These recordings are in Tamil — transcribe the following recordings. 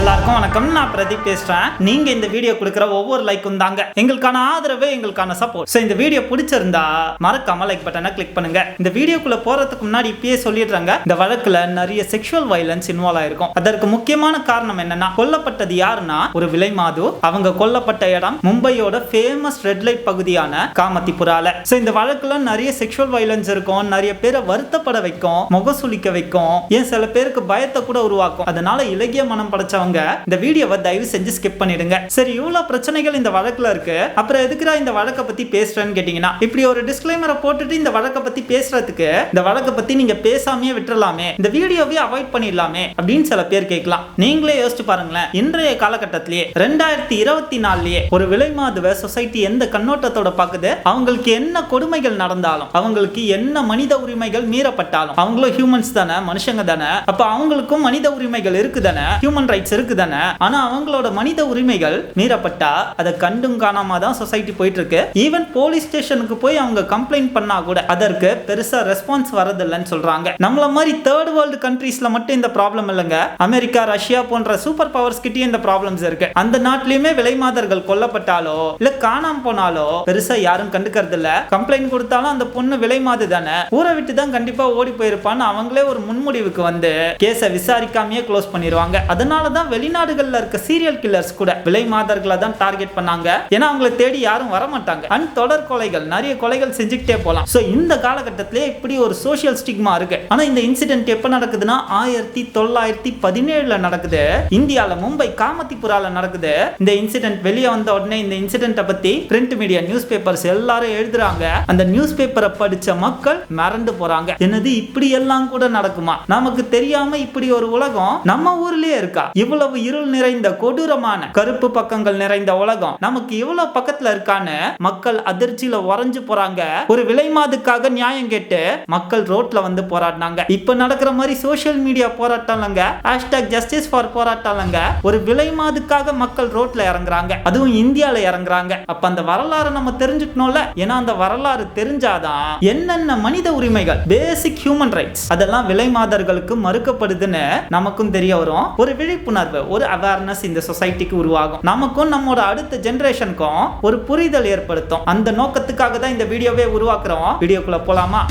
எல்லாருக்கும் வணக்கம். நான் பிரதீப் பேசுறேன். நீங்க இந்த வீடியோ கொடுக்குற ஒவ்வொரு லைக்கும் தாங்க. எங்களுக்கான ஆதரவு எங்களுக்கான சப்போர்ட் ஸோ இந்த வீடியோ பிடிச்சிருந்தா மறக்காம லைக் பட்டனை கிளிக் பண்ணுங்க. இந்த வீடியோக்குள்ள போறதுக்கு முன்னாடி இப்பயே சொல்லிடுறாங்க. இந்த வழக்குல நிறைய செக்ஷுவல் வயலன்ஸ் இன்வால்வ் ஆயிருக்கும். அதற்கு முக்கியமான காரணம் என்னன்னா கொல்லப்பட்டது யாருன்னா ஒரு விலை மாது. அவங்க கொல்லப்பட்ட இடம் மும்பையோட ஃபேமஸ் ரெட் லைட் பகுதியான காமத்திபுரால. ஸோ இந்த வழக்குல நிறைய செக்ஷுவல் வயலன்ஸ் இருக்கும். நிறைய பேரை வருத்தப்பட வைக்கும் முகசுளிக்க வைக்கும். ஏன் சில பேருக்கு பயத்தை கூட உருவாக்கும். அதனால இலகிய மனம் படைச்சவங்க இந்த வீடியோவை தயவு செஞ்சு ஸ்கிப் பண்ணிடுங்க. சரி இவ்வளவு பிரச்சனைகள் இந்த வழக்குல இருக்கு. அப்புறம் எதுக்குடா இந்த வழக்கை பத்தி பேசுறேன்னு கேட்டீங்கன்னா இப்படி ஒரு டிஸ்க்ளைமரை போட்டுட்டு இந்த வழக்கை பத்தி பேசுறதுக்கு இந்த வழக்கை பத்தி நீங்க பேசாமையே விட்டுறலாமே இந்த வீடியோவே அவாய்ட் பண்ணிடலாமே அப்படின்னு சில பேர் கேட்கலாம். நீங்களே யோசிச்சு பாருங்களேன் இன்றைய காலகட்டத்திலேயே ரெண்டாயிரத்தி இருபத்தி நாலுலயே ஒரு விலை மாதுவ சொசைட்டி எந்த கண்ணோட்டத்தோட பாக்குது? அவங்களுக்கு என்ன கொடுமைகள் நடந்தாலும் அவங்களுக்கு என்ன மனித உரிமைகள் மீறப்பட்டாலும் அவங்களும் ஹியூமன்ஸ் தானே மனுஷங்க தானே அப்ப அவங்களுக்கும் மனித உரிமைகள் இருக்குதானே? ஹியூமன் ரைட்ஸ் இருக்குதானே ஆனா அவங்களோட மனித உரிமைகள் மீறப்பட்டா அதை கண்டும் காணாம தான் சொசைட்டி போயிட்டு இருக்கு ஈவன் போலீஸ் ஸ்டேஷனுக்கு போய் அவங்க கம்ப்ளைண்ட் பண்ணா கூட அதற்கு பெருசா ரெஸ்பான்ஸ் வரதில்லைன்னு சொல்றாங்க. நம்மள மாதிரி தேர்ட் வேர்ல்டு கண்ட்ரீஸ்ல மட்டும் இந்த ப்ராப்ளம் இல்லைங்க. அமெரிக்கா ரஷ்யா போன்ற சூப்பர் பவர்ஸ் கிட்டயும் இந்த ப்ராப்ளம்ஸ் இருக்கு. அந்த நாட்டிலயுமே விலை மாதர்கள் கொல்லப்பட்டாலோ இல்ல காணாம போனாலோ பெருசா யாரும் கண்டுக்கிறது இல்ல கம்ப்ளைண்ட் கொடுத்தாலும் அந்த பொண்ணு விலை மாது தானே. ஊரை விட்டு தான் கண்டிப்பா ஓடி போயிருப்பான்னு அவங்களே ஒரு முன்முடிவுக்கு வந்து கேஸை விசாரிக்காமயே க்ளோஸ் பண்ணிடுவாங்க அதனால தான் வெளிநாடுகள்ல இருக்க சீரியல் கில்லர்ஸ் கூட விலை மாதர்களை தான் டார்கெட் பண்ணாங்க. ஏன்னா அவங்களை தேடி யாரும் வர மாட்டாங்க அண்ட் தொடர் கொலைகள் நிறைய கொலைகள் செஞ்சுக்கிட்டே போகலாம் ஸோ இந்த காலகட்டத்திலே இப்படி ஒரு சோஷியல் ஸ்டிக்மா இருக்கு. ஆனா இந்த இன்சிடென்ட் எப்ப நடக்குதுன்னா ஆயிரத்தி தொள்ளாயிரத்தி பதினேழுல நடக்குது. இந்தியால மும்பை காமத்திபுரால நடக்குது. இந்த இன்சிடென்ட் வெளியே வந்த உடனே இந்த இன்சிடென்ட்டை பத்தி பிரிண்ட் மீடியா நியூஸ் பேப்பர்ஸ் எல்லாரும் எழுதுறாங்க. அந்த நியூஸ் பேப்பரை படிச்ச மக்கள் மறந்து போறாங்க. என்னது இப்படி எல்லாம் கூட நடக்குமா? நமக்கு தெரியாம இப்படி ஒரு உலகம் நம்ம ஊர்லயே இருக்கா? இவ்வளவு இருள் நிறைந்த கொடூரமான கருப்பு பக்கங்கள் நிறைந்த உலகம் நமக்கு இவ்வளவு பக்கத்துல இருக்கான்னு மக்கள் அதிர்ச்சியில உறைஞ்சு போறாங்க. ஒரு விலை மாதுக்காக நியாயம் கேட்டு மக்கள் ரோட்ல வந்து போராடினாங்க. இப்ப நடக்கிற மாதிரி சோசியல் மீடியா போராட்டம் ஹேஷ்டாக் ஜஸ்டிஸ் ஃபார் போராட்டம்லங்க ஒரு விலை மாதுக்காக மக்கள் ரோட்ல இறங்குறாங்க. அதுவும் இந்தியால இறங்குறாங்க. அப்ப அந்த வரலாறு நம்ம தெரிஞ்சுக்கணும்ல? ஏன்னா அந்த வரலாறு தெரிஞ்சாதான் என்னென்ன மனித உரிமைகள் பேசிக் ஹியூமன் ரைட்ஸ் அதெல்லாம் விலை மாதர்களுக்கு மறுக்கப்படுதுன்னு நமக்கும் தெரிய வரும். ஒரு விழிப்புணர்வு ஒரு அவேர்னஸ் இந்த சொசைட்டிக்கு உருவாகும். நமக்கும் நம்மளோட அடுத்த ஜெனரேஷனுக்கும் ஒரு புரிதல் ஏற்படுத்தும். அந்த நோக்கத்துக்காக தான் இந்த வீடியோவே உருவாக்குறோம். வீடியோக்குள்ள போலாமா?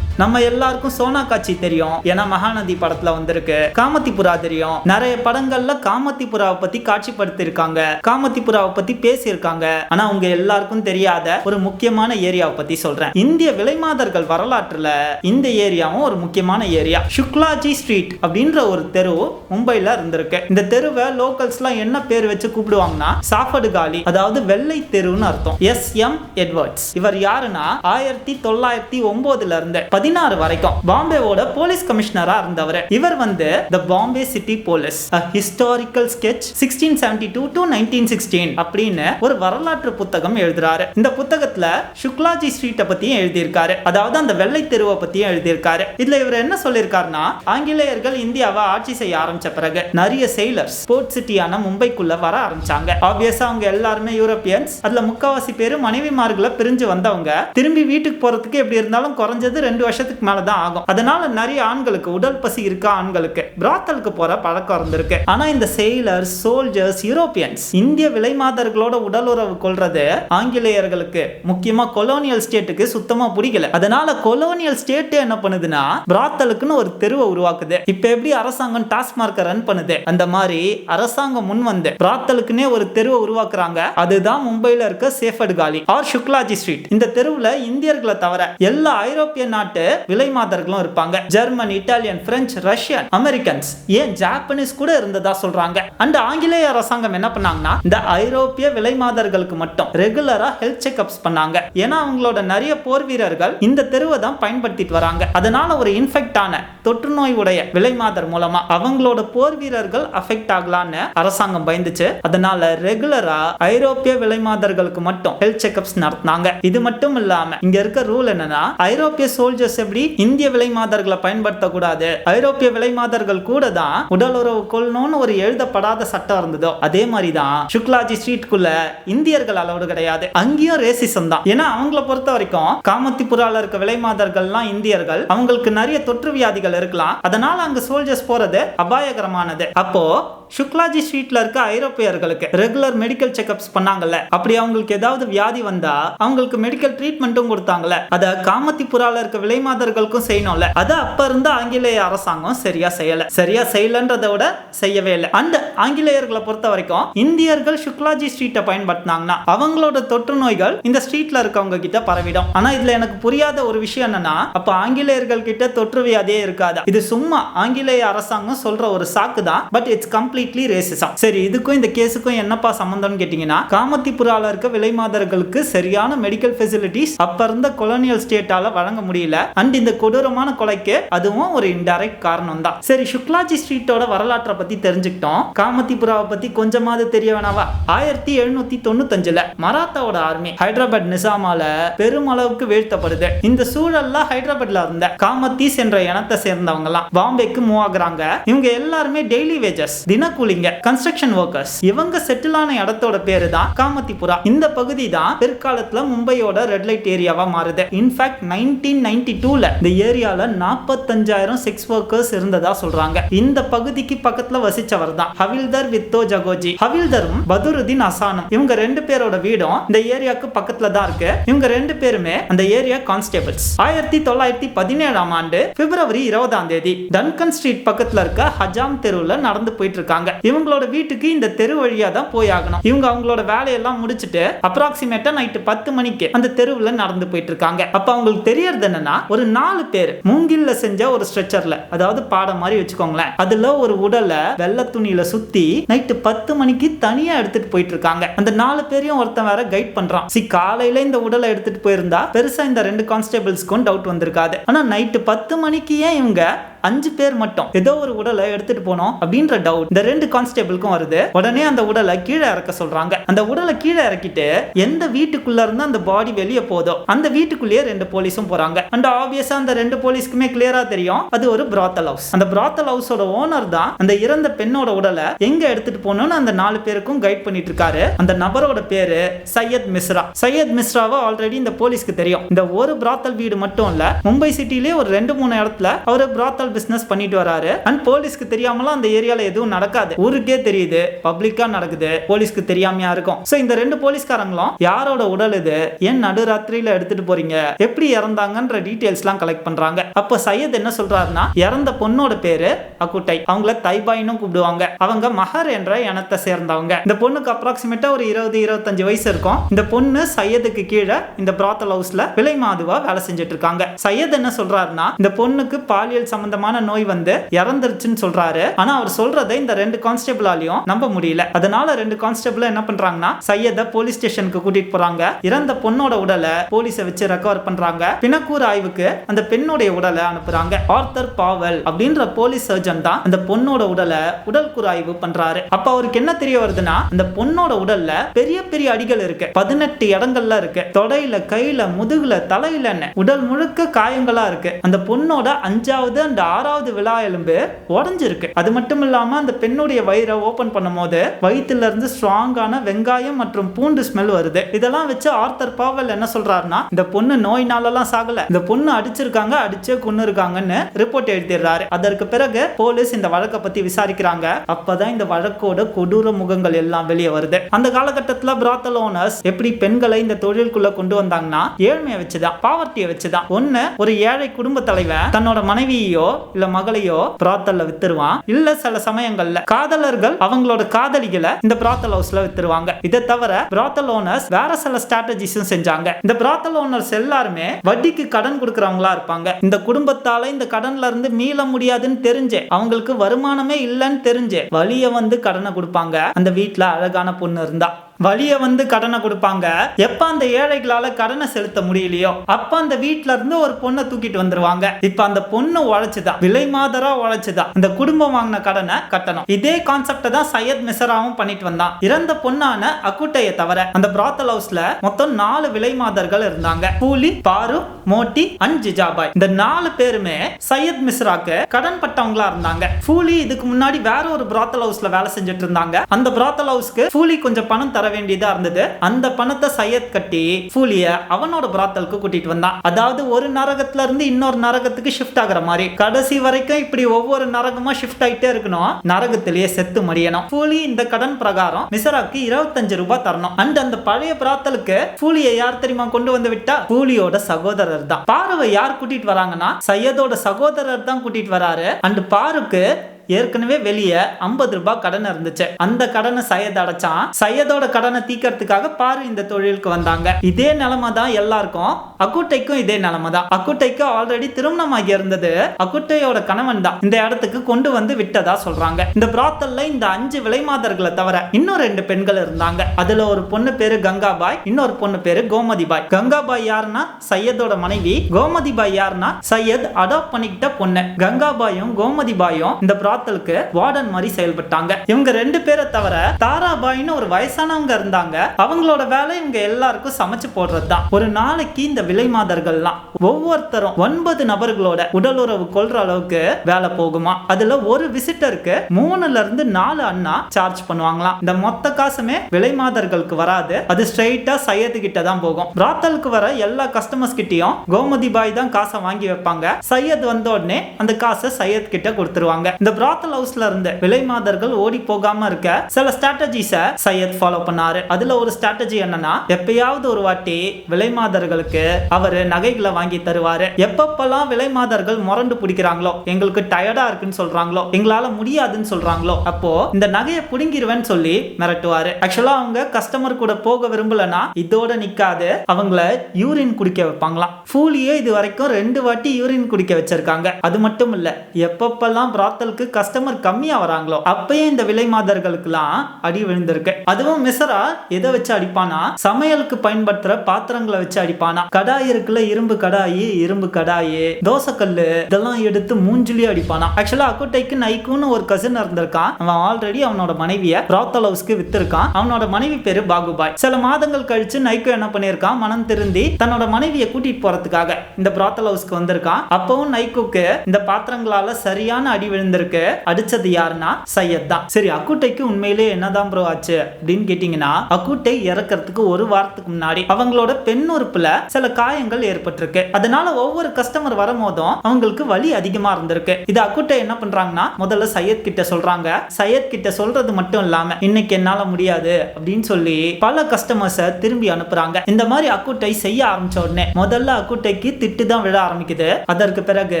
நம்ம எல்லாருக்கும் சோனா காட்சி தெரியும். ஏன்னா மகாநதி படத்துல வந்திருக்கு. காமத்திபுரா தெரியும். நிறைய படங்கள்ல காமத்திபுராவை பத்தி காட்சிப்படுத்திருக்காங்க. காமத்திபுராவை பத்தி பேசியிருக்காங்க. ஆனா உங்க எல்லாருக்கும் தெரியாத ஒரு முக்கியமான ஏரியாவை பத்தி சொல்றேன். இந்திய விலைமாதர்கள் வரலாற்றுல இந்த ஏரியாவும் ஒரு முக்கியமான ஏரியா. சுக்லாஜி ஸ்ட்ரீட் அப்படின்ற ஒரு தெரு மும்பைல இருந்திருக்கு. இந்த தெருவை லோக்கல்ஸ்லாம் என்ன பேர் வச்சு கூப்பிடுவாங்கன்னா சாஃபடு காலி அதாவது வெள்ளை தெருன்னு அர்த்தம். எஸ் எம் எட்வர்ட்ஸ் இவர் யாருன்னா ஆயிரத்தி தொள்ளாயிரத்தி ஒன்பதுல இருந்து பதினாறு வரைக்கும். பாம்பேவோட போலீஸ் கமிஷனரா இருந்தவர். இவர் வந்து the Bombay city police. Historical sketch sixteen seventy two to nineteen sixteen அப்படின்னு ஒரு வரலாற்று புத்தகம் எழுதுறாரு. இந்த புத்தகத்துல சுக்லாஜி ஸ்ட்ரீட்டை பத்தியும் எழுதியிருக்காரு. அதாவது அந்த வெள்ளை தெருவை பத்தியும் எழுதியிருக்காரு. இதுல இவர் என்ன சொல்லியிருக்காருன்னா ஆங்கிலேயர்கள் இந்தியாவை ஆட்சி செய்ய ஆரம்பிச்ச பிறகு நிறைய செயலர்ஸ் ஸ்போர்ட் சிட்டியான மும்பைக்குள்ள வர ஆரம்பிச்சாங்க. ஆப்வியஸா அவங்க எல்லாருமே யூரோப்பியன்ஸ் அதுல முக்காவாசி பேர் மனைவிமார்களை பிரிஞ்சு வந்தவங்க. திரும்பி வீட்டுக்கு போறதுக்கு எப்படி இருந்தாலும் குறைஞ்சது ரெண்டு வருஷத்துக்கு மேலதான் ஆகும். அதனால நிறைய ஆண்களுக்கு உடல் பசி இருக்கா ஆண்களுக்கு பிராத்தலுக்கு போற பழக்கம் இருந்திருக்கு. ஆனா இந்த செயிலர்ஸ் சோல்ஜர்ஸ் யூரோப்பியன்ஸ் இந்திய விலை மாதர்களோட உடல் உறவு கொள்றது ஆங்கிலேயர்களுக்கு முக்கியமா கொலோனியல் ஸ்டேட்டுக்கு சுத்தமா பிடிக்கல. அதனால கொலோனியல் ஸ்டேட் என்ன பண்ணுதுன்னா பிராத்தலுக்குன்னு ஒரு தெருவை உருவாக்குது. இப்ப எப்படி அரசாங்கம் டாஸ்மார்க்க ரன் பண்ணுது? அந்த மாதிரி அரசாங்கம் முன் வந்து பிராத்தலுக்குன்னே ஒரு தெருவை உருவாக்குறாங்க. அதுதான் மும்பையில் இருக்க சேஃபர்ட் காலி ஆர் சுக்லாஜி ஸ்ட்ரீட். இந்த தெருவுல இந்தியர்களை தவிர எல்லா ஐரோப்பிய நாட்டு விலை மாதர்களும் இருப்பாங்க. German Italian French Russian Americans. ஏன் ஜாப்பனீஸ் கூட இருந்ததா சொல்றாங்க. அண்ட் ஆங்கிலேய அரசாங்கம் என்ன பண்ணாங்கன்னா இந்த ஐரோப்பிய விலை மாதர்களுக்கு மட்டும் ரெகுலரா ஹெல்த் செக்அப்ஸ் பண்ணாங்க. ஏன்னா அவங்களோட நிறைய போர் வீரர்கள் இந்த தெருவை தான் பயன்படுத்திட்டு வராங்க. அதனால ஒரு இன்ஃபெக்ட் ஆன தொற்று நோய் உடைய விலை மாதர் மூலமா அவங்களோட போர் வீரர்கள் அஃபெக்ட் ஆகலான்னு அரசாங்கம் பயந்துச்சு. அதனால ரெகுலரா ஐரோப்பிய விலை மாதர்களுக்கு மட்டும் ஹெல்த் செக்அப்ஸ் நடத்தினாங்க. இது மட்டும் இல்லாம இங்க இருக்க ரூல் என்னன்னா ஐரோப்பிய சோல்ஜர்ஸ் சோல்ஜர்ஸ் எப்படி இந்திய விலை மாதர்களை பயன்படுத்தக்கூடாது. ஐரோப்பிய விலை மாதர்கள் கூட தான் உடல் உறவு கொள்ளணும்னு ஒரு எழுதப்படாத சட்டம் இருந்ததோ அதே மாதிரி தான் சுக்லாஜி ஸ்ட்ரீட்குள்ள இந்தியர்கள் அளவு கிடையாது. அங்கேயும் ரேசிசம் தான். ஏன்னா அவங்கள பொறுத்த வரைக்கும் காமத்திபுரால இருக்க விலை மாதர்கள்லாம் இந்தியர்கள் அவங்களுக்கு நிறைய தொற்று வியாதிகள் இருக்கலாம். அதனால அங்க சோல்ஜர்ஸ் போறது அபாயகரமானது. அப்போ சுக்லாஜி ஸ்ட்ரீட்ல இருக்க ஐரோப்பியர்களுக்கு ரெகுலர் மெடிக்கல் செக்அப்ஸ் பண்ணாங்கல்ல. அப்படி அவங்களுக்கு ஏதாவது வியாதி வந்தா அவங்களுக்கு மெடிக்கல் ட்ரீட்மெண்ட்டும் கொடுத்தாங்கல்ல. அத காமத்திபுரால இருக்க விலை மாதர்களுக்கும் செய்யணும்ல. அது அப்ப இருந்த ஆங்கிலேய அரசாங்கம் சரியா செய்யல. சரியா செய்யலன்றதை விட செய்யவே இல்லை. அந்த ஆங்கிலேயர்களை பொறுத்த வரைக்கும் இந்தியர்கள் சுக்லாஜி ஸ்ட்ரீட்டை பயன்படுத்தினாங்கன்னா அவங்களோட தொற்று நோய்கள் இந்த ஸ்ட்ரீட்ல இருக்கவங்க கிட்ட பரவிடும். ஆனா இதுல எனக்கு புரியாத ஒரு விஷயம் என்னன்னா அப்ப ஆங்கிலேயர்கள் கிட்ட தொற்று வியாதியே இருக்காது? இது சும்மா ஆங்கிலேய அரசாங்கம் சொல்ற ஒரு சாக்கு தான் பட் இட்ஸ் கம்ப்ளீட்லி ரேசிசம் சரி இதுக்கும் இந்த கேஸுக்கும் என்னப்பா சம்பந்தம்னு கேட்டீங்கன்னா காமத்திபுரால இருக்க விலை மாதர்களுக்கு சரியான மெடிக்கல் ஃபெசிலிட்டிஸ் அப்ப இருந்த கொலோனியல் ஸ்டேட்டால வழங்க முடியல. அண்ட் இந்த கொடூரமான கொலைக்கு அதுவும் ஒரு இன்டைரக்ட் காரணம் தான். சரி சுக்லாஜி ஸ்ட்ரீட்டோட வரலாற்றை பத்தி தெரிஞ்சுக்கிட்டோம். காமத்திபுராவை பத்தி கொஞ்சமாவது தெரிய வேணாவா? ஆயிரத்தி எழுநூத்தி தொண்ணூத்தஞ்சுல மராத்தாவோட ஆர்மி ஹைதராபாத் நிசாமால பெருமளவுக்கு வீழ்த்தப்படுது. இந்த சூழல்ல ஹைதராபாத்ல இருந்த காமத்தீஸ் என்ற இனத்தை சேர்ந்தவங்க எல்லாம் பாம்பேக்கு மூவ் ஆகுறாங்க. இவங்க எல்லாருமே டெய்லி வேஜஸ் தினக்கூலிங்க. கன்ஸ்ட்ரக்ஷன் ஒர்க்கர்ஸ் இவங்க செட்டில் ஆன இடத்தோட பேரு தான் காமத்திபுரா. இந்த பகுதி தான் பிற்காலத்துல மும்பையோட ரெட் லைட் ஏரியாவா மாறுது. இன்ஃபேக்ட் நைன்டீன் நைன்டி டூல இந்த ஏரியால நாற்பத்தஞ்சாயிரம் செக்ஸ் ஒர்க்கர்ஸ் இருந்ததா சொல்றாங்க. இந்த பகுதிக்கு பக்கத்துல வசிச்சவர் தான் ஹவில்தர் வித்தோ ஜகோஜி. ஹவில்தரும் பதுருதீன் அசானும். இவங்க ரெண்டு பேரோட வீடும் இந்த ஏரியாவுக்கு பக்கத்துல தான் இருக்கு. இவங்க ரெண்டு பேருமே அந்த ஏரியா கான்ஸ்டேபிள்ஸ். ஆயிரத்தி தொள்ளாயிரத்தி பதினேழாம் ஆண்டு பிப்ரவரி இருபதாம் தேதி டன்கன் ஸ்ட்ரீட் பக்கத்துல இருக்க ஹஜாம் தெருவுல நடந்து போயிட்டு இருக்காங்க. இவங்களோட வீட்டுக்கு இந்த தெரு வழியா தான் போய் ஆகணும். இவங்க அவங்களோட வேலையெல்லாம் முடிச்சுட்டு அப்ராக்சிமேட்டா நைட்டு பத்து மணிக்கு அந்த தெருவுல நடந்து போயிட்டு இருக்காங்க அப்ப அவங்களுக்கு தெரியறது என்னன்னா ஒரு நாலு பேர் மூங்கில்ல செஞ்ச ஒரு ஸ்ட்ரெச்சர்ல அதாவது பாடம் மாதிரி வச்சுக்கோங்களேன். அதுல ஒரு உடலை வெள்ளை துணியில சுத்தி நைட்டு பத்து மணிக்கு தனியா எடுத்துட்டு போயிட்டு இருக்காங்க அந்த நாலு பேரையும் ஒருத்தன் வேற கைட் பண்றான். சி காலையில இந்த உடலை எடுத்துட்டு போயிருந்தா பெருசா இந்த ரெண்டு கான்ஸ்டபிள்ஸ்க்கும் டவுட் வந்திருக்காது. ஆனா நைட்டு பத்து மணிக்கு ஏன் இவங்க அஞ்சு பேர் மட்டும். ஏதோ ஒரு உடலை எடுத்துட்டு போனோம் அப்படின்ற டவுட் இந்த ரெண்டு கான்ஸ்டேபிளுக்கும் வருது. உடனே அந்த உடலை கீழே இறக்க சொல்றாங்க. அந்த உடலை கீழே இறக்கிட்டு எந்த வீட்டுக்குள்ள இருந்து அந்த பாடி வெளியே போதோ அந்த வீட்டுக்குள்ளேயே ரெண்டு போலீஸும் போறாங்க. அண்ட் ஆப்வியஸா அந்த ரெண்டு போலீஸ்க்குமே கிளியரா தெரியும். அது ஒரு பிராத்தல் ஹவுஸ் அந்த பிராத்தல் ஹவுஸோட ஓனர் தான் அந்த இறந்த பெண்ணோட உடலை எங்க எடுத்துட்டு போகணும்னு அந்த நாலு பேருக்கும் கைட் பண்ணிட்டு இருக்காரு. அந்த நபரோட பேரு சையத் மிஸ்ரா. சையத் மிஸ்ராவை ஆல்ரெடி இந்த போலீஸ்க்கு தெரியும். இந்த ஒரு பிராத்தல் வீடு மட்டும் இல்ல மும்பை சிட்டிலேயே ஒரு ரெண்டு மூணு இடத்துல அவர் பிராத்தல் பிஸ்னஸ் பண்ணிட்டு வராரு. அண்ட் போலீஸ்க்கு தெரியாமலாம் அந்த ஏரியால எதுவும் நடக்காது. ஊருக்கே தெரியுது. பப்ளிக்கா நடக்குது. போலீஸ்க்கு தெரியாமையா இருக்கும். சோ இந்த ரெண்டு போலீஸ்காரங்களும் யாரோட உடல் இது? ஏன் நடுராத்திரியில எடுத்துட்டு போறீங்க? எப்படி இறந்தாங்கன்ற டீட்டெயில்ஸ்லாம் கலெக்ட் பண்றாங்க. அப்போ சையத் என்ன சொல்றாருன்னா இறந்த பொண்ணோட பேரு அக்குட்டை அவங்கள தைபாயினும் கூப்பிடுவாங்க. அவங்க மஹர் என்ற இனத்தை சேர்ந்தவங்க. இந்த பொண்ணுக்கு அப்ராக்சிமேட்டா ஒரு இருபது இருபத்தஞ்சு வயசு இருக்கும். இந்த பொண்ணு சையதுக்கு கீழே இந்த பிராத்தல் ஹவுஸ்ல விலை மாதுவா வேலை செஞ்சுட்டு இருக்காங்க. சையத் என்ன சொல்றாருன்னா இந்த பொண்ணுக்கு பாலியல் பயங்கரமான நோய் வந்து இறந்துருச்சுன்னு சொல்றாரு. ஆனா அவர் சொல்றதை இந்த ரெண்டு கான்ஸ்டபிளாலையும் நம்ப முடியல. அதனால ரெண்டு கான்ஸ்டபிள் என்ன பண்றாங்கன்னா சையத போலீஸ் ஸ்டேஷனுக்கு கூட்டிட்டு போறாங்க. இறந்த பொண்ணோட உடலை போலீஸை வச்சு ரெக்கவர் பண்றாங்க. பிணக்கூறு ஆய்வுக்கு அந்த பெண்ணுடைய உடலை அனுப்புறாங்க. ஆர்த்தர் பாவல் அப்படின்ற போலீஸ் சர்ஜன் தான் அந்த பொண்ணோட உடலை உடல் கூறு பண்றாரு. அப்ப அவருக்கு என்ன தெரிய வருதுன்னா அந்த பொண்ணோட உடல்ல பெரிய பெரிய அடிகள் இருக்கு. பதினெட்டு இடங்கள்ல இருக்கு. தொடையில கையில முதுகுல தலையில உடல் முழுக்க காயங்களா இருக்கு. அந்த பொண்ணோட அஞ்சாவது அந்த ஆறாவது விழா எலும்பு உடஞ்சிருக்கு. அது மட்டும் இல்லாம அந்த பெண்ணுடைய வயிறை ஓபன் பண்ணும்போது வயிற்றுல இருந்து ஸ்ட்ராங்கான வெங்காயம் மற்றும் பூண்டு ஸ்மெல் வருது. இதெல்லாம் வச்சு ஆர்த்தர் பாவல் என்ன சொல்றாருன்னா இந்த பொண்ணு நோயினாலலாம் சாகல. இந்த பொண்ணு அடிச்சிருக்காங்க அடிச்சே கொன்னு இருக்காங்கன்னு ரிப்போர்ட் எழுதிடுறாரு. அதற்கு பிறகு போலீஸ் இந்த வழக்கை பத்தி விசாரிக்கிறாங்க. அப்பதான் இந்த வழக்கோட கொடூர முகங்கள் எல்லாம் வெளியே வருது. அந்த காலகட்டத்தில் பிராத்தல் ஓனர்ஸ் எப்படி பெண்களை இந்த தொழிலுக்குள்ள கொண்டு வந்தாங்கன்னா ஏழ்மையை வச்சுதான் பாவர்ட்டியை வச்சுதான். ஒன்று ஒரு ஏழை குடும்ப தலைவன் தன்னோட மனைவியோ இல்ல மகளையோ பிராத்தல்ல வித்துருவான். இல்ல சில சமயங்கள்ல காதலர்கள் அவங்களோட காதலிகளை இந்த பிராத்தல் ஹவுஸ்ல வித்துருவாங்க. இதை தவிர பிராத்தல் ஓனர்ஸ் வேற சில ஸ்ட்ராட்டஜிஸும் செஞ்சாங்க. இந்த பிராத்தல் ஓனர்ஸ் எல்லாருமே வட்டிக்கு கடன் கொடுக்கறவங்களா இருப்பாங்க. இந்த குடும்பத்தால இந்த கடன்ல இருந்து மீள முடியாதுன்னு தெரிஞ்சே அவங்களுக்கு வருமானமே இல்லைன்னு தெரிஞ்சே வழிய வந்து கடனை கொடுப்பாங்க. அந்த வீட்ல அழகான பொண்ணு இருந்தா. வழிய வந்து கடனை கொடுப்பாங்க. எப்ப அந்த ஏழைகளால கடனை செலுத்த முடியலையோ அப்ப அந்த வீட்ல இருந்து ஒரு பொண்ணை தூக்கிட்டு வந்துருவாங்க. இப்ப அந்த பொண்ணு உழைச்சுதான் விலை மாதரா உழைச்சுதான் அந்த குடும்பம் வாங்கின கடனை கட்டணும். இதே கான்செப்ட தான் சையத் மிசராவும் பண்ணிட்டு வந்தான். இறந்த பொண்ணான அக்குட்டைய தவிர அந்த பிராத்தல் ஹவுஸ்ல மொத்தம் நாலு விலை மாதர்கள் இருந்தாங்க. பூலி பாரு மோட்டி அண்ட் ஜிஜாபாய் இந்த நாலு பேருமே சையத் மிஸ்ராக்கு கடன் பட்டவங்களா இருந்தாங்க. பூலி இதுக்கு முன்னாடி வேற ஒரு பிராத்தல் ஹவுஸ்ல வேலை செஞ்சுட்டு இருந்தாங்க. அந்த பிராத்தல் ஹவுஸ்க்கு பூலி கொஞ்சம் பணம் தர வேண்டியதா இருந்தது. அந்த பணத்தை சையத் கட்டி ஃபூலிய அவனோட பிராத்தலுக்கு கூட்டிட்டு வந்தான். அதாவது ஒரு நரகத்துல இருந்து இன்னொரு நரகத்துக்கு ஷிஃப்ட் ஆகுற மாதிரி. கடைசி வரைக்கும் இப்படி ஒவ்வொரு நரகமா ஷிஃப்ட் ஆயிட்டே இருக்கணும். நரகத்திலேயே செத்து மடியணும். ஃபூலி இந்த கடன் பிரகாரம் மிசராக்கு இருபத்தஞ்சு ரூபாய் தரணும். அண்ட் அந்த பழைய பிராத்தலுக்கு ஃபூலியை யார் தெரியுமா கொண்டு வந்து விட்டா? ஃபூலியோட சகோதரர் தான். பாருவை யார் கூட்டிட்டு வராங்கன்னா சையதோட சகோதரர் தான் கூட்டிட்டு வராரு. அண்ட் பாருக்கு ஏற்கனவே வெளியே ஐம்பது ரூபாய் கடன் இருந்துச்சு. அந்த கடனை சையத் அடைச்சான். சையதோட கடனை தீக்கிறதுக்காக பாரு இந்த தொழிலுக்கு வந்தாங்க. இதே நிலைமை தான் எல்லாருக்கும் அக்குட்டைக்கும் இதே நிலைமை தான் அக்குட்டைக்கு ஆல்ரெடி திருமணமாகி இருந்தது. அக்குட்டையோட கணவன் தான். இந்த இடத்துக்கு கொண்டு வந்து விட்டதா சொல்றாங்க. இந்த பிராத்தல்ல இந்த அஞ்சு விலைமாதர்களை தவிர இன்னும் ரெண்டு பெண்கள் இருந்தாங்க. அதுல ஒரு பொண்ணு பேரு கங்காபாய் இன்னொரு பொண்ணு பேரு கோமதி பாய் கங்காபாய் யாருன்னா? சையதோட மனைவி. கோமதி பாய் யாருன்னா? சையத் அடாப்ட் பண்ணிக்கிட்ட பொண்ணு. கங்காபாயும் கோமதி பாயும் இந்த பிராத்தலுக்கு வார்டன் மாதிரி செயல்பட்டாங்க. இவங்க ரெண்டு பேரை தவிர தாராபாயின்னு ஒரு வயசானவங்க இருந்தாங்க. அவங்களோட வேலை இவங்க எல்லாருக்கும் சமைச்சு போடுறது தான் ஒரு நாளைக்கு இந்த விலை மாதர்கள்லாம் ஒவ்வொருத்தரும் ஒன்பது நபர்களோட உடலுறவு கொள்ற அளவுக்கு வேலை போகுமா? அதுல ஒரு விசிட்டருக்கு மூணுல இருந்து நாலு அண்ணா சார்ஜ் பண்ணுவாங்களாம். இந்த மொத்த காசுமே விலை மாதர்களுக்கு வராது. அது ஸ்ட்ரைட்டா சையது கிட்ட தான் போகும். பிராத்தலுக்கு வர எல்லா கஸ்டமர்ஸ் கிட்டயும் கோமதி பாய் தான் காசை வாங்கி வைப்பாங்க. சையத் வந்த உடனே அந்த காசை சையத் கிட்ட கொடுத்துருவாங்க. இந்த பிராத்தல் ஹவுஸ்ல இருந்து விலை மாதர்கள் ஓடி போகாம இருக்க சில ஸ்ட்ராட்டஜிஸ சையத் ஃபாலோ பண்ணாரு. அதுல ஒரு ஸ்ட்ராட்டஜி என்னன்னா எப்பயாவது ஒரு வாட்டி விலை மாதர்களுக்கு அவரு நகைகளை வாங்கி தருவாரு. எப்பப்பெல்லாம் விலை மாதர்கள் முரண்டு பிடிக்கிறாங்களோ எங்களுக்கு டயர்டா இருக்குன்னு சொல்றாங்களோ எங்களால முடியாதுன்னு சொல்றாங்களோ அப்போ இந்த நகையை புடுங்கிருவேன்னு சொல்லி மிரட்டுவாரு. ஆக்சுவலா அவங்க கஸ்டமர் கூட போக விரும்பலனா இதோட நிக்காது. அவங்கள யூரின் குடிக்க வைப்பாங்களாம். ஃபூலியே இது வரைக்கும் ரெண்டு வாட்டி யூரின் குடிக்க வச்சிருக்காங்க. அது மட்டும் இல்ல எப்பப்பெல்லாம் பிராத்தலுக்கு கஸ்டமர் கம்மியாக வராங்களோ அப்பயே இந்த விலை மாதர்களுக்கெல்லாம் அடி விழுந்திருக்கு. அதுவும் மிசரா எதை வச்சு அடிப்பானா? சமையலுக்கு பயன்படுத்துற பாத்திரங்களை வச்சு அடிப்பானா? கடாய் இருக்குல்ல இரும்பு கடாயி இரும்பு கடாயி தோசைக்கல்லு இதெல்லாம் எடுத்து மூஞ்சிலேயே அடிப்பானா? ஆக்சுவலா அக்குட்டைக்கு நைக்குன்னு ஒரு கசின் இருந்திருக்கான். அவன் ஆல்ரெடி அவனோட மனைவிய பிராத்தல் ஹவுஸ்க்கு வித்திருக்கான். அவனோட மனைவி பேரு பாகுபாய். சில மாதங்கள் கழிச்சு நைக்கு என்ன பண்ணியிருக்கான்? மனம் திருந்தி தன்னோட மனைவியை கூட்டிட்டு போறதுக்காக இந்த பிராத்தல் ஹவுஸ்க்கு வந்திருக்கான். அப்பவும் நைக்குக்கு இந்த பாத்திரங்களால சரியான அடி விழுந்திருக்கு. அடிச்சது யாருன்னா சையத் தான். சரி அக்குட்டைக்கு உண்மையிலே என்னதான் ப்ரோ ஆச்சு அப்படின்னு கேட்டீங்கன்னா அக்குட்டை இறக்கறதுக்கு ஒரு வாரத்துக்கு முன்னாடி அவங்களோட பெண் உறுப்புல சில காயங்கள் ஏற்பட்டிருக்கு. அதனால ஒவ்வொரு கஸ்டமர் வரும்போதும் அவங்களுக்கு வலி அதிகமா இருந்திருக்கு. இது அக்குட்டை என்ன பண்றாங்கன்னா முதல்ல சையத் கிட்ட சொல்றாங்க. சையத் கிட்ட சொல்றது மட்டும் இல்லாம இன்னைக்கு என்னால முடியாது அப்படின்னு சொல்லி பல கஸ்டமர்ஸை திரும்பி அனுப்புறாங்க. இந்த மாதிரி அக்குட்டை செய்ய ஆரம்பிச்ச உடனே முதல்ல அக்குட்டைக்கு திட்டு தான் விழ ஆரம்பிக்குது. அதற்கு பிறகு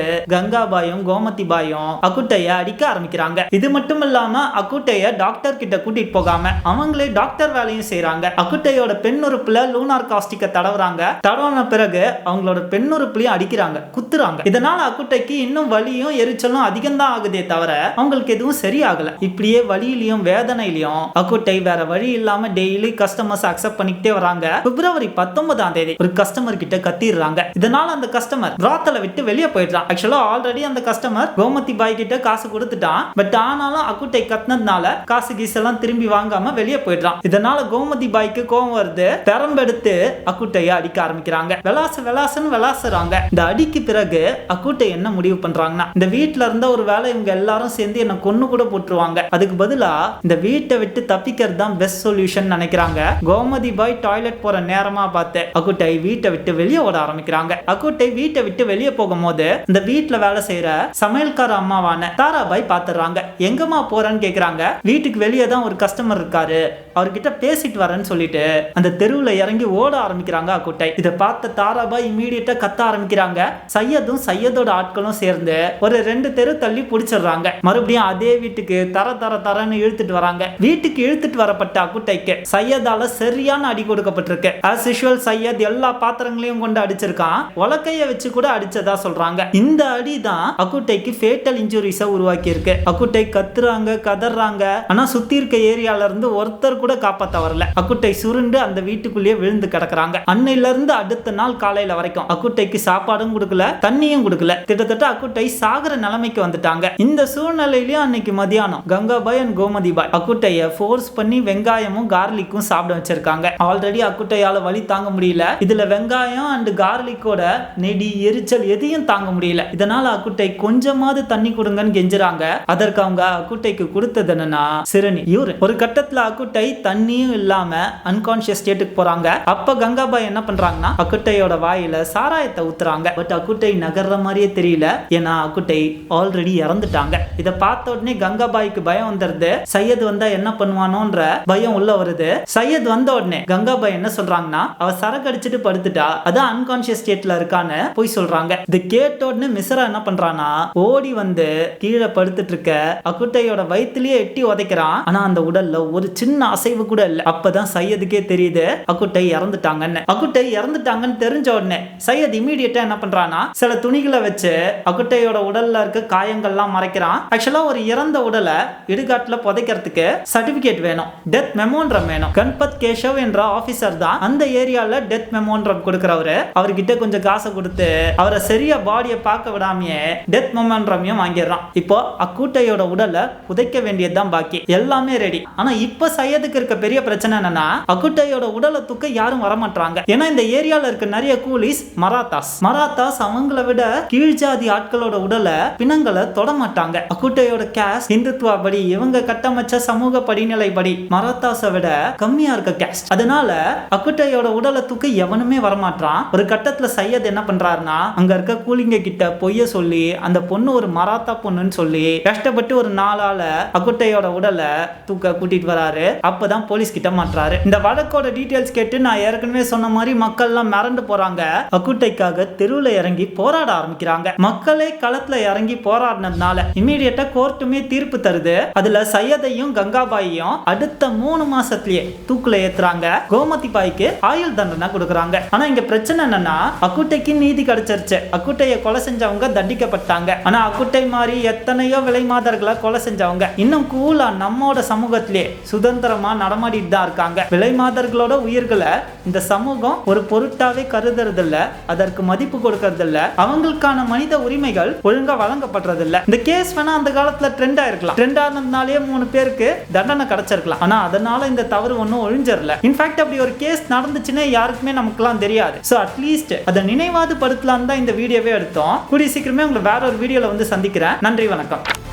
கங்காபாயும் கோமதி பாயும் அக்குட்டைய அடிக்க ஆரம்பிக்கிறாங்க. இது மட்டும் இல்லாம அக்குட்டைய டாக்டர் கிட்ட கூட்டிட்டு போகாம அவங்களே டாக்டர் வேலையும் செய்யறாங்க அக்குட்டையோட பெண் உறுப்புல லூனார் காஸ்டிக்க தடவுறாங்க. தடவின பிறகு அவங்களோட பெண் உறுப்புலையும் அடிக்கிறாங்க குத்துறாங்க. இதனால அக்குட்டைக்கு இன்னும் வலியும் எரிச்சலும் அதிகம் தான் ஆகுதே தவிர அவங்களுக்கு எதுவும் சரியாகல. இப்படியே வலியிலையும் வேதனையிலையும் அக்குட்டை வேற வழி இல்லாம டெய்லி கஸ்டமர்ஸ் அக்செப்ட் பண்ணிக்கிட்டே வராங்க. பிப்ரவரி பத்தொன்பதாம் தேதி ஒரு கஸ்டமர் கிட்ட கத்திடுறாங்க. இதனால அந்த கஸ்டமர் ராத்தலை விட்டு வெளியே போயிடுறான். ஆக்சுவலா ஆல்ரெடி அந்த கஸ்டமர் கோமதி பாய் கிட்ட காசு கொடுத்து கொடுத்துட்டான். பட் ஆனாலும் அக்குட்டை கத்தினதுனால காசு கீசெல்லாம் திரும்பி வாங்காம வெளியே போயிடுறான். இதனால கோமதி பாய்க்கு கோவம் வருது. பெரம்பெடுத்து அக்குட்டைய அடிக்க ஆரம்பிக்கிறாங்க. விளாச விளாசன்னு விளாசுறாங்க. இந்த அடிக்கு பிறகு அக்குட்டை என்ன முடிவு பண்றாங்கன்னா இந்த வீட்டுல இருந்த ஒரு வேலை இவங்க எல்லாரும் சேர்ந்து என்ன கொன்னு கூட போட்டுருவாங்க. அதுக்கு பதிலா இந்த வீட்டை விட்டு தப்பிக்கிறது தான் பெஸ்ட் சொல்யூஷன் நினைக்கிறாங்க. கோமதி பாய் டாய்லெட் போற நேரமா பார்த்து அக்குட்டை வீட்டை விட்டு வெளியே ஓட ஆரம்பிக்கிறாங்க. அக்குட்டை வீட்டை விட்டு வெளியே போகும்போது இந்த வீட்டுல வேலை செய்யற சமையல்கார அம்மாவான தாராபாய் பாத்துறாங்க எங்கம்மா போறேன்னு கேட்குறாங்க வீட்டுக்கு வெளியே தான் ஒரு கஸ்டமர் இருக்காரு. அவர்கிட்ட பேசிட்டு வரேன்னு சொல்லிட்டு அந்த தெருவுல இறங்கி ஓட ஆரம்பிக்கிறாங்க அக்குட்டை. இதை பார்த்த தாராபாய் இமீடியட்டா கத்த ஆரம்பிக்கிறாங்க. சையதும் சையதோட ஆட்களும் சேர்ந்து ஒரு ரெண்டு தெரு தள்ளி பிடிச்சிடுறாங்க. மறுபடியும் அதே வீட்டுக்கு தர தர தரன்னு இழுத்துட்டு வராங்க. வீட்டுக்கு இழுத்துட்டு வரப்பட்ட அக்குட்டைக்கு சையதால சரியான அடி கொடுக்கப்பட்டிருக்கு. ஆஸ் யூஷுவல் சையத் எல்லா பாத்திரங்களையும் கொண்டு அடிச்சிருக்கான். உலக்கைய வச்சு கூட அடிச்சதா சொல்றாங்க. இந்த அடி தான் அக்குட்டைக்கு ஃபேட்டல் இன்ஜுரிஸை உருவாக்கி உருவாக்கியிருக்கு. அக்குட்டை கத்துறாங்க கதறாங்க ஆனா சுத்தி இருக்க ஏரியால இருந்து ஒருத்தர் கூட காப்பாத்த வரல அக்குட்டை சுருண்டு அந்த வீட்டுக்குள்ளேயே விழுந்து கிடக்குறாங்க. அன்னையில இருந்து அடுத்த நாள் காலையில வரைக்கும் அக்குட்டைக்கு சாப்பாடும் கொடுக்கல தண்ணியும் கொடுக்கல. கிட்டத்தட்ட அக்குட்டை சாகர நிலைமைக்கு வந்துட்டாங்க. இந்த சூழ்நிலையிலயும் அன்னைக்கு மதியானம் கங்காபாய் அண்ட் கோமதி பாய் அக்குட்டைய ஃபோர்ஸ் பண்ணி வெங்காயமும் கார்லிக்கும் சாப்பிட வச்சிருக்காங்க. ஆல்ரெடி அக்குட்டையால வலி தாங்க முடியல. இதுல வெங்காயம் அண்ட் கார்லிக்கோட நெடி எரிச்சல் எதையும் தாங்க முடியல. இதனால அக்குட்டை கொஞ்சமாவது தண்ணி கொடுங்கன்னு கெஞ்சுறாங்க. அதற்கு அவங்க அக்குட்டைக்கு கொடுத்தது என்னன்னா சிறுனி யூரின் ஒரு கட்டத்துல அக்குட்டை தண்ணியும் இல்லாம அன்கான்சியஸ் ஸ்டேட்டுக்கு போறாங்க. அப்ப கங்காபாய் என்ன பண்றாங்கன்னா அக்குட்டையோட வாயில சாராயத்தை ஊத்துறாங்க. பட் அக்குட்டை நகர்ற மாதிரியே தெரியல. ஏன்னா அக்குட்டை ஆல்ரெடி இறந்துட்டாங்க. இதை பார்த்த உடனே கங்காபாய்க்கு பயம் வந்துருது. சையத் வந்தா என்ன பண்ணுவானோன்ற பயம் உள்ள வருது. சையத் வந்த உடனே கங்காபாய் என்ன சொல்றாங்கன்னா அவ சரக்கடிச்சிட்டு படுத்துட்டா. அதான் அன்கான்சியஸ் ஸ்டேட்ல இருக்கான்னு போய் சொல்றாங்க. இது கேட்ட உடனே மிஸ்ரா என்ன பண்றானா ஓடி வந்து கீழே படுத்துட்டு இருக்க அக்குட்டையோட வயிற்றுலயே எட்டி உதைக்கிறான். ஆனா அந்த உடல்ல ஒரு சின்ன அசைவு கூட இல்ல. அப்பதான் சையதுக்கே தெரியுது அக்குட்டை இறந்துட்டாங்கன்னு. அக்குட்டை இறந்துட்டாங்கன்னு தெரிஞ்ச உடனே சையத் இமீடியட்டா என்ன பண்றானா சில துணிகளை வச்சு அக்குட்டையோட உடல்ல இருக்க காயங்கள்லாம் மறைக்கிறான். ஆக்சுவலா ஒரு இறந்த உடலை இடுகாட்டுல புதைக்கிறதுக்கு சர்டிபிகேட் வேணும். டெத் மெமோன்றம் வேணும். கண்பத் கேஷவ் என்ற ஆபீசர் தான் அந்த ஏரியால டெத் மெமோன்றம் கொடுக்கிறவரு. அவர்கிட்ட கொஞ்சம் காசை கொடுத்து அவரை சரியா பாடியை பார்க்க விடாமையே டெத் மெமோன்றமையும் வாங்கிடுறான். இப்போ அக்கூட்டையோட உடலை புதைக்க வேண்டியதுதான் பாக்கி. எல்லாமே ரெடி ஆனா இப்ப சையதுக்கு இருக்க பெரிய பிரச்சனை என்னன்னா அக்குட்டையோட உடலை தூக்க யாரும் வரமாட்டாங்க ஏன்னா இந்த ஏரியால இருக்க நிறைய கூலிஸ் மராத்தாஸ். மராத்தாஸ் அவங்கள விட கீழ்ஜாதி ஆட்களோட உடலை பிணங்களை தொட மாட்டாங்க அக்குட்டையோட கேஸ் இந்துத்துவா படி இவங்க கட்டமைச்ச சமூக படிநிலை படி மராத்தாஸை விட கம்மியா இருக்க கேஸ்ட் அதனால அக்குட்டையோட உடலை தூக்க எவனுமே வரமாட்டான் ஒரு கட்டத்துல சையத் என்ன பண்றாருன்னா அங்க இருக்க கூலிங்க கிட்ட பொய்ய சொல்லி அந்த பொண்ணு ஒரு மராத்தா பொண்ணுன்னு சொல்லி கஷ்டப்பட்டு ஒரு நாளால அக்குட்டையோட உடலை தூக்க கூட்டிட்டு வராரு. அப்பதான் போலீஸ் கிட்ட மாட்டுறாரு. இந்த வழக்கோட டீட்டெயில்ஸ் கேட்டு நான் ஏற்கனவே சொன்ன மாதிரி மக்கள்லாம் மிரண்டு போறாங்க. அக்குட்டைக்காக தெருவில் இறங்கி போராட ஆரம்பிக்கிறாங்க. மக்களே களத்துல இறங்கி போராடினதுனால இமீடியட்டா கோர்ட்டுமே தீர்ப்பு தருது. அதுல சையதையும் கங்காபாயையும் அடுத்த மூணு மாசத்திலேயே தூக்குல ஏத்துறாங்க. கோமதி பாய்க்கு ஆயுள் தண்டனை கொடுக்குறாங்க. ஆனா இங்க பிரச்சனை என்னன்னா அக்குட்டைக்கு நீதி கிடைச்சிருச்சு. அக்குட்டையை கொலை செஞ்சவங்க தண்டிக்கப்பட்டாங்க. ஆனா அக்குட்டை மாதிரி எத்தனை எத்தனையோ விலை மாதர்களை கொலை செஞ்சவங்க. இன்னும் கூலா நம்மோட சமூகத்திலே சுதந்திரமா நடமாடிட்டு தான் இருக்காங்க. விலை மாதர்களோட உயிர்களை இந்த சமூகம் ஒரு பொருட்டாவே கருதுறது இல்ல அதற்கு மதிப்பு கொடுக்கறது இல்ல அவங்களுக்கான மனித உரிமைகள் ஒழுங்கா வழங்கப்படுறது இல்ல இந்த கேஸ் வேணா அந்த காலத்துல ட்ரெண்ட் ஆயிருக்கலாம். ட்ரெண்ட் ஆனதுனாலே மூணு பேருக்கு தண்டனை கிடைச்சிருக்கலாம். ஆனா அதனால இந்த தவறு ஒன்றும் ஒழிஞ்சிடல. இன்ஃபேக்ட் அப்படி ஒரு கேஸ் நடந்துச்சுன்னா யாருக்குமே நமக்குலாம் தெரியாது. ஸோ அட்லீஸ்ட் அதை நினைவாது படுத்தலாம் தான் இந்த வீடியோவே எடுத்தோம். கூடிய சீக்கிரமே உங்களை வேற ஒரு வீடியோல வந்து சந்திக்கிறேன். நன்றி வணக்கம். வணக்கம்